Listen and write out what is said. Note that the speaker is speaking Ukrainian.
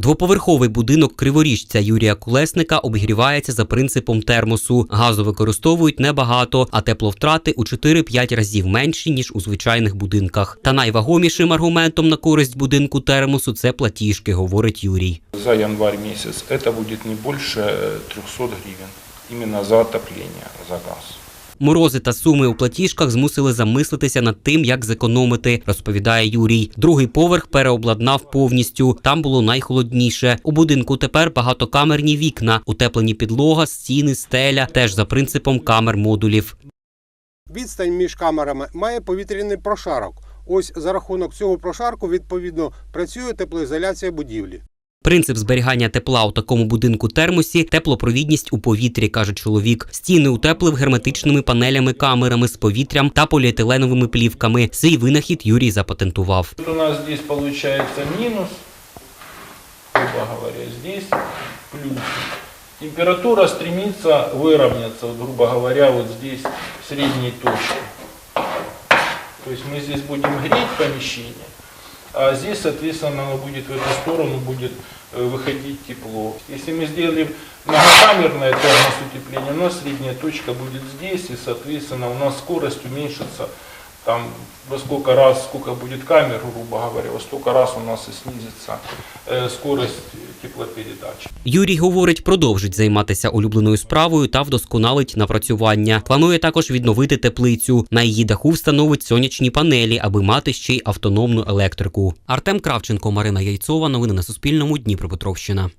Двоповерховий будинок криворіжця Юрія Кулесника обігрівається за принципом термосу. Газу використовують небагато, а тепловтрати у 4-5 разів менші ніж у звичайних будинках. Та найвагомішим аргументом на користь будинку термосу це платіжки, говорить Юрій. За январь месяц это будет не больше э, 300 гривен. Именно за отопление, за газ. Морози та суми у платіжках змусили замислитися над тим, як зекономити, розповідає Юрій. Другий поверх переобладнав повністю. Там було найхолодніше. У будинку тепер багатокамерні вікна, утеплені підлога, стіни, стеля, теж за принципом камер модулів. Відстань між камерами має повітряний прошарок. Ось за рахунок цього прошарку відповідно працює теплоізоляція будівлі. Принцип зберігання тепла у такому будинку термосі теплопровідність у повітрі, каже чоловік. Стіни утеплив герметичними панелями камерами з повітрям та поліетиленовими плівками. Свій винахід Юрій запатентував. Тут у нас получается минус, грубо говоря, плюс. Температура стремится выровняться, вот, грубо говоря, вот здесь в средней точке. То есть мы здесь будем греть помещение, а здесь, соответственно, оно будет в эту сторону будет э, выходить тепло. Если мы сделали многокамерное термос утепление, у нас средняя точка будет здесь, и, соответственно, у нас скорость уменьшится там во сколько раз, сколько будет камер, грубо говоря, во столько раз у нас и снизится э, скорость теплопередачи. Юрій говорить, продовжить займатися улюбленою справою та вдосконалить напрацювання. Планує також відновити теплицю. На її даху встановить сонячні панелі, аби мати ще й автономну електрику. Артем Кравченко, Марина Яйцова. Новини на Суспільному. Дніпропетровщина.